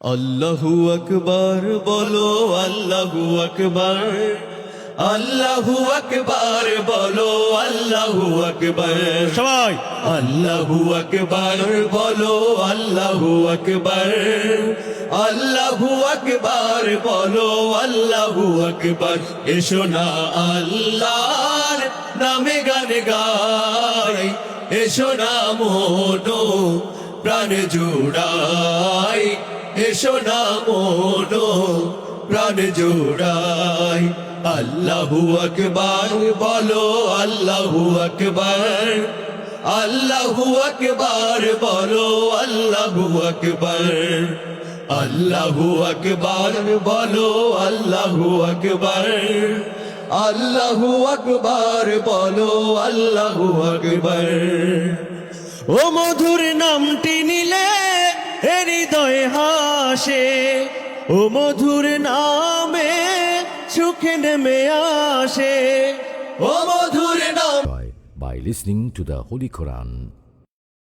আল্লাহু আকবার বলো আল্লাহু আকবার। আল্লাহু আকবার বলো আল্লাহু আকবার। সবাই। আল্লাহু আকবার বলো আল্লাহু আকবার। আল্লাহু আকবার বলো আল্লাহু আকবার। এসো না আল্লাহর নামে গান গাই। এসো না মোনো প্রাণ জুড়াই। এসো না মোনো, প্রাণ জুড়াই। আল্লাহু আকবার, বলো আল্লাহু আকবার। আল্লাহু আকবার, বলো আল্লাহু আকবার। আল্লাহু আকবার, বলো আল্লাহু আকবার। আল্লাহু আকবার, বলো আল্লাহু আকবার। ও মধুর নামটি নিলে হৃদয় আসে, ও মধুর নামে সুখে নেমে আসে ও মধুর নাম by listening to the holy Quran